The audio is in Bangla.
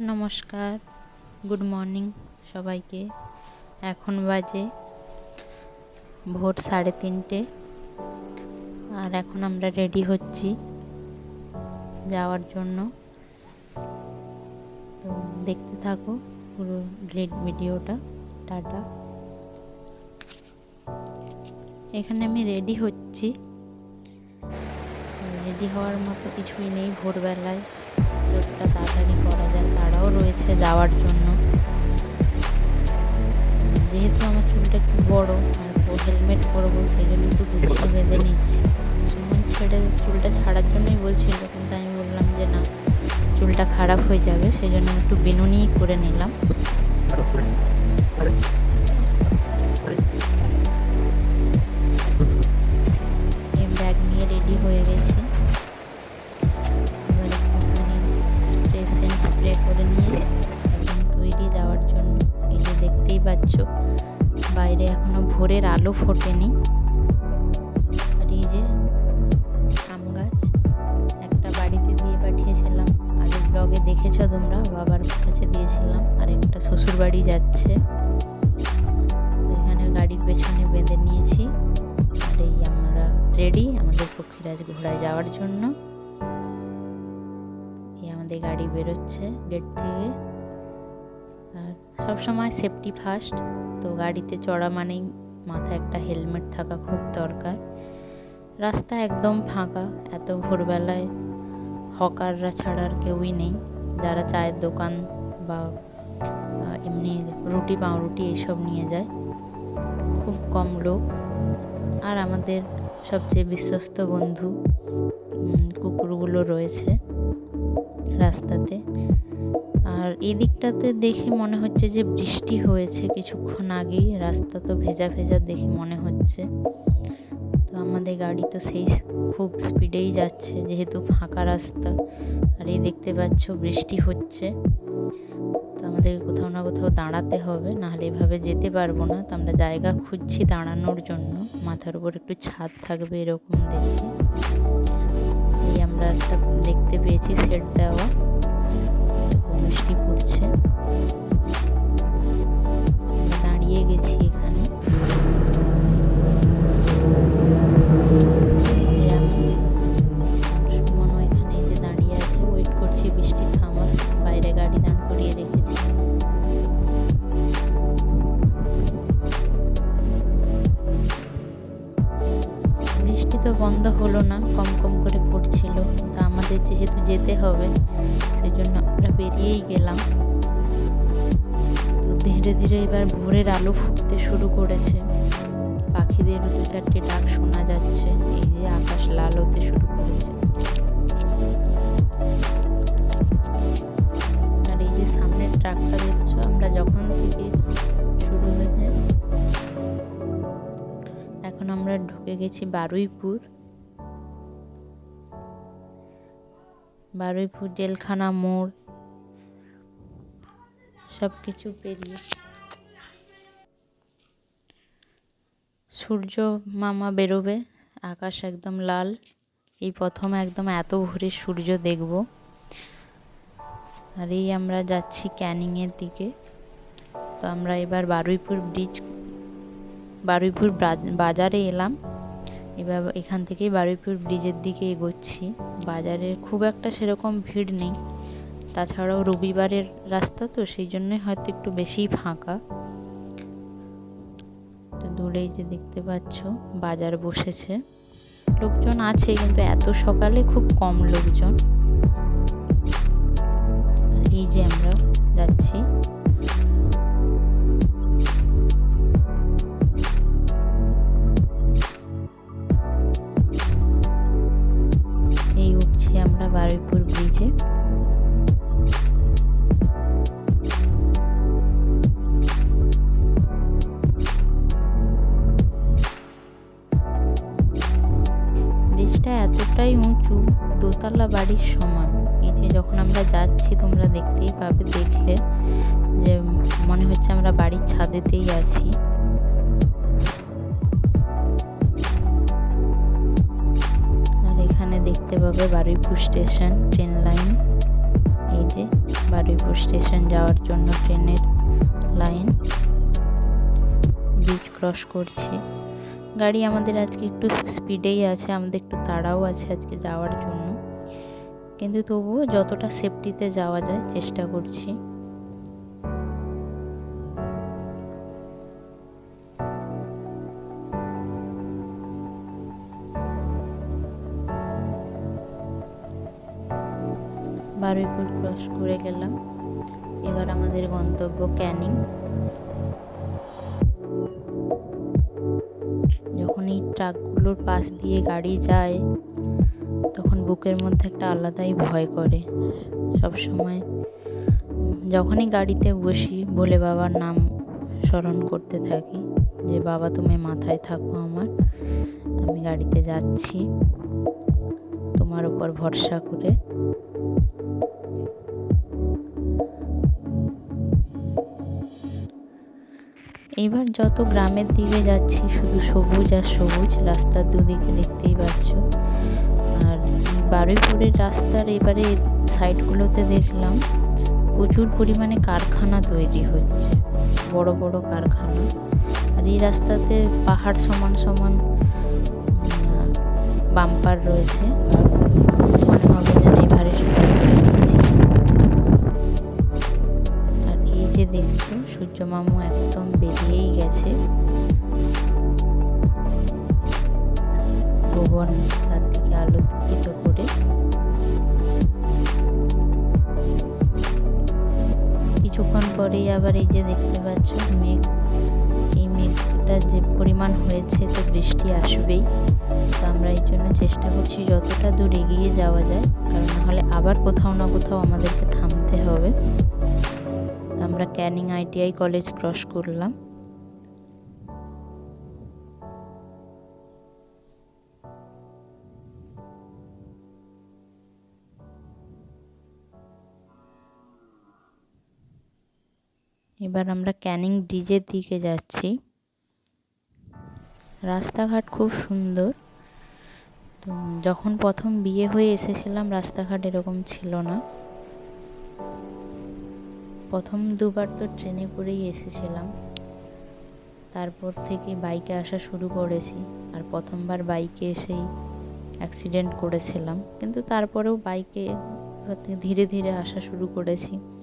নমস্কার, গুড মর্নিং সবাইকে। এখন বাজে ভোর সাড়ে তিনটে। আর এখন আমরা রেডি হচ্ছি যাওয়ার জন্য। তো দেখতে থাকো পুরো গ্রেট ভিডিওটা। টাটা। এখানে আমি রেডি হচ্ছি। রেডি হওয়ার মতো কিছুই নেই ভোরবেলায়। লোকটা তাড়াতাড়ি করা যায় রয়েছে যাওয়ার জন্য। যেহেতু আমার চুলটা একটু বড়, আর হেলমেট পরবো সেই জন্য একটু গুছিয়ে বেঁধে নিচ্ছি। সুমন ছেড়ে চুলটা ছাড়ার জন্যই বলছিল, কিন্তু আমি বললাম যে না, চুলটা খারাপ হয়ে যাবে সেই জন্য একটু বিনুনিই করে নিলাম। সেন্ট করে নিয়ে একদম তৈরি যাওয়ার জন্য। এই যে দেখতেই পাচ্ছ, বাইরে এখনও ভোরের আলো ফোটেনি। আর এই যে আম গাছ, একটা বাড়িতে দিয়ে পাঠিয়েছিলাম। আগের ব্লগে দেখেছ তোমরা? বাবার কাছে দিয়েছিলাম, আর একটা শ্বশুর বাড়ি যাচ্ছে এখানে গাড়ির পেছনে বেঁধে নিয়েছি। আর এই আমরা রেডি আমাদের পক্ষীরাজ ঘোড়ায় যাওয়ার জন্য। আমাদের গাড়ি বেরোচ্ছে গেট থেকে। আর সব সময় সেফটি ফার্স্ট তো গাড়িতে চড়া মানেই মাথায় একটা হেলমেট থাকা খুব দরকার। রাস্তা একদম ফাঁকা, এত ভোরবেলায় হকাররা ছাড়া আর কেউই নেই। যারা চায়ের দোকান বা এমনি রুটি পাউরুটি এইসব নিয়ে যায়, খুব কম লোক। আর আমাদের সবচেয়ে বিশ্বস্ত বন্ধু কুকুরগুলো রয়েছে। রাস্তাতে। আর এদিকটাতে দেখে মনে হচ্ছে যে বৃষ্টি হয়েছে কিছুক্ষণ আগেই। রাস্তা তো ভেজা ভেজা দেখে মনে হচ্ছে। তো আমাদের গাড়ি তো সেই খুব স্পিডেই যাচ্ছে, যেহেতু ফাঁকা রাস্তা। আর এই দেখতে পাচ্ছ বৃষ্টি হচ্ছে। তো আমাদের কোথাও না কোথাও দাঁড়াতে হবে, নাহলে এভাবে যেতে পারব না। তো আমরা জায়গা খুঁজছি দাঁড়ানোর জন্য। মাথার উপর একটু ছাদ থাকবে এরকম দেখে। এই আমরা একটা দেখতে পেয়েছি সেট দেওয়া। যেতে হবে। সেই জন্য আমরা বেরিয়েই গেলাম। তো ধীরে ধীরে এবার ভোরের আলো ফুটতে শুরু করেছে। পাখিদের দু চারটে ডাক শোনা যাচ্ছে। এই যে আকাশ লাল হতে শুরু করেছে। আর এই যে সামনের ট্রাকটা দেখছ, আমরা যখন থেকে শুরু হয়েছে এখন আমরা ঢুকে গেছি বারুইপুর। বারুইপুর জেলখানা মোড় সব কিছু পেরিয়ে। সূর্য মামা বেরোবে, আকাশ একদম লাল। এই প্রথম একদম এত ভোরে সূর্য দেখব। আর এই আমরা যাচ্ছি ক্যানিংয়ের দিকে। তো আমরা এবার বারুইপুর ব্রিজ বারুইপুর বাজারে এলাম। এবার এখান থেকেই বারুইপুর ব্রিজের দিকে এগোচ্ছি। বাজারে খুব একটা সেরকম ভিড় নেই। তাছাড়াও রবিবারের রাস্তা তো, সেই জন্যই হয়তো একটু বেশিই ফাঁকা। তো দূরেই যে দেখতে পাচ্ছ, বাজার বসেছে। লোকজন আছে, কিন্তু এত সকালে খুব কম লোকজন। এই যে আমরা যাচ্ছি। বাড়ির সমান। এই যে যখন আমরা যাচ্ছি, তোমরা দেখতেই পাবে, দেখলে যে মনে হচ্ছে আমরা বাড়ির ছাদেতেই আছি। আর এখানে দেখতে পাবে বারুইপুর স্টেশন ট্রেন লাইন। এই যে বারুইপুর স্টেশন যাওয়ার জন্য ট্রেনের লাইন। ব্রিজ ক্রস করছি। গাড়ি আমাদের আজকে একটু স্পিডেই আছে, আমাদের একটু তাড়াও আছে আজকে যাওয়ার জন্য। কিন্তু তবুও যতটা সেফটিতে যাওয়া যায় চেষ্টা করছি। বারুইপুর ক্রস করে গেলাম। এবার আমাদের গন্তব্য ক্যানিং। যখন এই ট্রাকগুলোর পাশ দিয়ে গাড়ি যায় তখন বুকের মধ্যে একটা আলাদাই ভয় করে। সব সময় যখনই গাড়িতে বসি ভোলে বাবার নাম স্মরণ করতে থাকি যে, বাবা, তুমি মাথায় থাকো আমার, আমি গাড়িতে যাচ্ছি। তোমার উপর ভরসা করে। এবার যত গ্রামের দিকে যাচ্ছি, শুধু সবুজ আর সবুজ, রাস্তার দুদিকে দেখতেই পাচ্ছ। বারুইপুরের রাস্তার এবারে সাইডগুলোতে দেখলাম প্রচুর পরিমাণে কারখানা তৈরি হচ্ছে, বড় বড় কারখানা। আর এই রাস্তাতে পাহাড় সমান সমান বাম্পার রয়েছে। মনে হবে যেন এবারে আর এই যে দেখছ, সূর্য মামু একদম বেরিয়েই গেছে। ভুবন চারদিকে আলোকিত কিছুক্ষণ পরেই আবার এই যে দেখতে পাচ্ছ, মেঘ, এই মেঘটা যে পরিমাণ হয়েছে তো বৃষ্টি আসবেই। তো আমরা এই জন্য চেষ্টা করছি যতটা দূর এগিয়ে যাওয়া যায়, কারণ নাহলে আবার কোথাও না কোথাও আমাদেরকে থামতে হবে। তো আমরা ক্যানিং আইটিআই কলেজ ক্রস করলাম। এবার আমরা ক্যানিং ব্রিজের দিকে যাচ্ছি। রাস্তাঘাট খুব সুন্দর। তো যখন প্রথম বিয়ে হয়ে এসেছিলাম, রাস্তাঘাট এরকম ছিল না। প্রথম দুবার তো ট্রেনে করেই এসেছিলাম। তারপর থেকে বাইকে আসা শুরু করেছি। আর প্রথমবার বাইকে এসেই অ্যাক্সিডেন্ট করেছিলাম। কিন্তু তারপরেও বাইকে ধীরে ধীরে আসা শুরু করেছি।